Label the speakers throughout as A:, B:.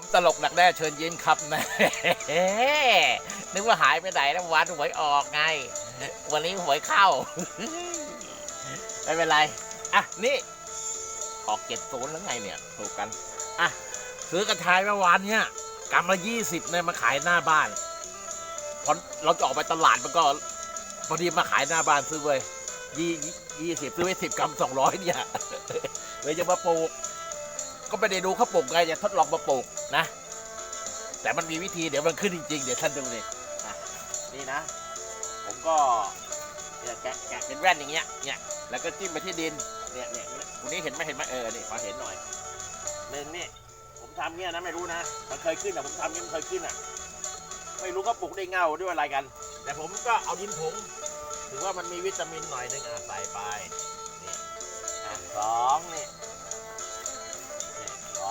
A: ผมตลกหนักแน่เชิญยิ้มครับนะนึกว่าหายไปไหนแล้ววันหวยออกไง วันนี้หวยเข้า ไม่เป็นไร อะ นี่ ออกเจ็ดศูนย์แล้วไงเนี่ยถูกกัน อะ ซื้อกระชายเมื่อวานเนี่ยกำละยี่สิบเนี่ยมาขายหน้าบ้านพอเราจะออกไปตลาดมันก็พอดีมาขายหน้าบ้านซื้อไว้ยี่ยี่สิบซื้อไวสิบกรัมสองร้อยเนี่ยเลยจะมาปลูก ก็ไม่ได้ดูเขาปลูกไงจะทดลองมาปลูกนะ แต่มันมีวิธีเดี๋ยวมันขึ้นจริงๆ เดี๋ยวท่านดูเลยอะนี่นะ ผมก็แกะแกะเป็นแว่นอย่างเงี้ยเนี่ยแล้วก็จิ้มไปที่ดินเนี่ยเนี่ยคุณนี้เห็นไหมเห็นไหมเออนี่ขอเห็นหน่อยหนึ่งนี่ผมทำเนี่ยนะไม่รู้นะมันเคยขึ้นอะผมทำเนี่ยมันเคยขึ้นอะ ไม่รู้ก็ปลูกได้เงาด้วยอะไรกัน แต่ผมก็เอาดินผงถือว่ามันมีวิตามินหน่อยหนึงอะใส่ไปนี่อะสองนี่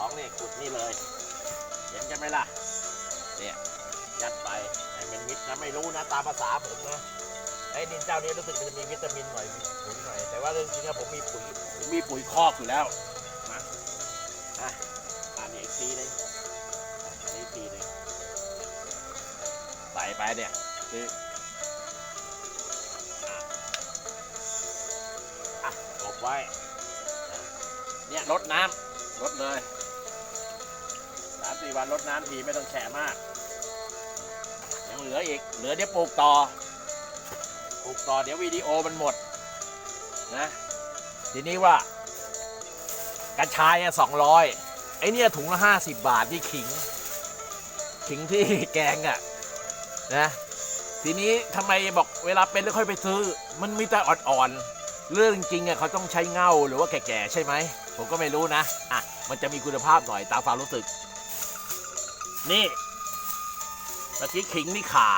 A: องนี่ขุดนี่เลย เห็นกันไหมล่ะ เนี่ยยัดไปให้มันมิดนะไม่รู้นะตามภาษาผมนะไอ้ดินเจ้านี้รู้สึกมันจะมีวิตามินหน่อยมีปุ๋ยหน่อยแต่ว่าเรื่องจริงๆผมมีปุ๋ยผมมีปุ๋ยคอกอยู่แล้วนะอะอันนี้อีกทีหนึงอะอันนี้อีกทีหนึงใส่ไปเนี่ยคืออะอะกบไว้อะเนี่ยรดน้ำลดเลย สี่วันลดน้ำทีไม่ต้องแฉะมาก ยังเหลืออีก เหลือเดี๋ยวปลูกต่อ ปลูกต่อเดี๋ยววิดีโอมันหมดนะ ทีนี้ว่า กระชายสองร้อยไอเนี่ยถุงละห้าสิบบาทที่ขิง ขิงที่แกงอะนะทีนี้ทำไมบอกเวลาเป็นแล้วค่อยไปซื้อ มันมีแต่อ่อนๆ เรื่องจริงอะเขาต้องใช้เง่าหรือว่าแก่ๆ ใช่ไหม ผมก็ไม่รู้นะ อะ มันจะมีคุณภาพหน่อยตามความรู้สึก นี่เมื่อกี้ขิงนี่ขา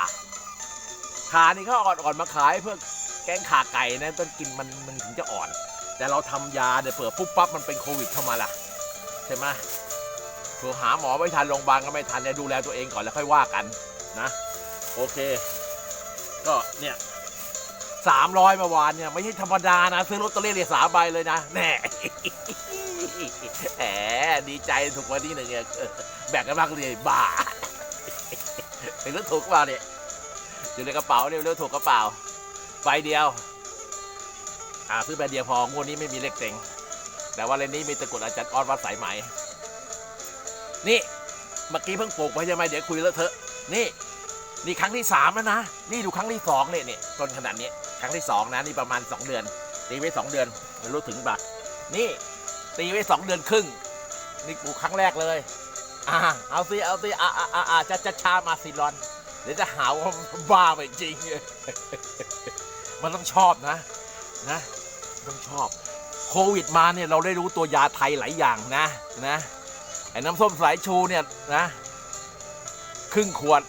A: ขานี่เขาอ่อนๆมาขายเพื่อแกงขาไก่นะต้นกินมันมันถึงจะอ่อน แต่เราทำยาเนี่ยเปิดปุ๊บปั๊บมันเป็นโควิดเข้ามาล่ะใช่ไหมเผื่อหาหมอไม่ทันโรงพยาบาลก็ไม่ทันเนี่ยดูแลตัวเองก่อนแล้วค่อยว่ากันนะ โอเค ก็เนี่ยสามร้อยเมื่อวานเนี่ยไม่ใช่ธรรมดานะ ซื้อลอตเตอรี่เลยสามใบเลยนะแน่ แหมดีใจถูกวันที่หนึ่งเนี่ยแบ่งกันบ้างเลยบ้าเป็นเรื่องถูกเปล่าเนี่ยอยู่ในกระเป๋าเนี่ยเรื่องถูกกระเป๋าใบเดียว อ่าซื้อใบเดียวพองวดนี้ไม่มีเลขเต็ง แต่ว่าเลนนี้มีตะกรุดอาจารย์ออดวัดสายไหม นี่เมื่อกี้เพิ่งปลูกไปใช่ไหมเดี๋ยวคุยแล้วเถอะ นี่นี่ครั้งที่สามแล้วนะ นี่ดูครั้งที่สองเนี่ยเนี่ยต้นขนาดนี้ ครั้งที่สองนะนี่ประมาณสองเดือนตีไว้สองเดือนไม่รู้ถึงปะนี่ ตีไว้สองเดือนครึ่ง นี่ปลูกครั้งแรกเลย อ่า เอาสิ เอาสิ อ่าอ่าอ่าจะจะชามาซิลอน เดี๋ยวจะหาว่าบ้าไปจริง มันต้องชอบนะ นะ ต้องชอบ โควิดมาเนี่ยเราได้รู้ตัวยาไทยหลายอย่างนะ นะ ไอ้น้ำส้มสายชูเนี่ยนะ ครึ่งขวด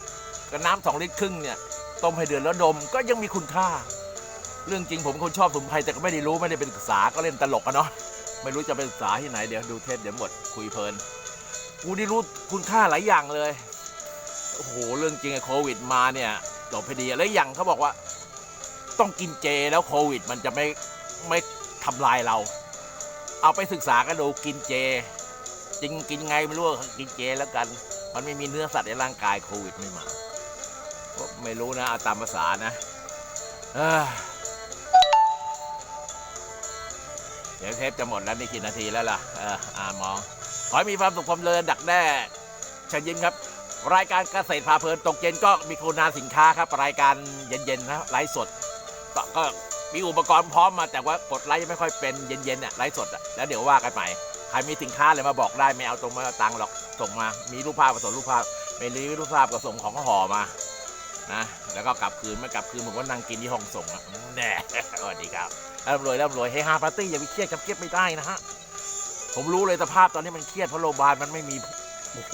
A: กับน้ำสองลิตรครึ่งเนี่ย ต้มให้เดือดแล้วดมก็ยังมีคุณค่า เรื่องจริงผมคนชอบสมุนไพรแต่ก็ไม่ได้รู้ไม่ได้เป็นศึกษาก็เล่นตลกอะเนาะ ไม่รู้จะไปศึกษาที่ไหนเดี๋ยวดูเทปเดี๋ยวหมดคุยเพลิน กูได้รู้คุณค่าหลายอย่างเลย โอ้โห เรื่องจริงไอ้โควิดมาเนี่ยหลบพอดีแล้วอย่างเขาบอกว่า ต้องกินเจแล้วโควิด มันจะไม่ไม่ทำลายเรา เอาไปศึกษากันดูกินเจ จริงกินไงไม่รู้กินเจแล้วกัน มันไม่มีเนื้อสัตว์ในร่างกายโควิดไม่มาก็ไม่รู้นะเอาตามภาษานะ เออ เดี๋ยวเทปจะหมดแล้วนี่กี่นาทีแล้วล่ะเอออ่ามอง ขอให้มีความสุขความเจริญดักแด้เชิญยิ้มครับ รายการเกษตรพาเพลินตกเย็นก็มีโฆษณาสินค้าครับ รายการเย็นๆนะไลฟ์สดก็มีอุปกรณ์พร้อมมาแต่ว่ากดไลฟ์ไม่ค่อยเป็นเย็นๆน่ะไลฟ์สดอะแล้วเดี๋ยวว่ากันใหม่ใครมีสินค้าอะไรมาบอกได้ไม่เอาตรงมาตังหรอกส่งมา มีรูปภาพผสมรูปภาพไม่รีวิวรูปภาพก็ส่งของห่อมานะแล้วก็กลับคืนไม่กลับคืนผมก็นั่งกินที่ห้องส่งอะแน่สวัสดีครับ ร่ำรวยร่ำรวยเฮฮาปาร์ตี้อย่าไปเครียดกับเครียดไม่ได้นะฮะผมรู้เลยสภาพตอนนี้มันเครียดเพราะโรงพยาบาลมันไม่มีโอ้โห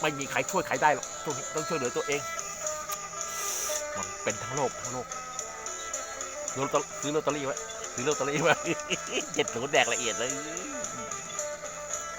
A: ไม่มีใครช่วยใครได้หรอกต้องต้องช่วยเหลือตัวเองมันเป็นทั้งโลกทั้งโลกซื้อลอตเตอรี่ไว้ซื้อลอตเตอรี่ไว้เจ็ดหนูแดกละเอียดเลย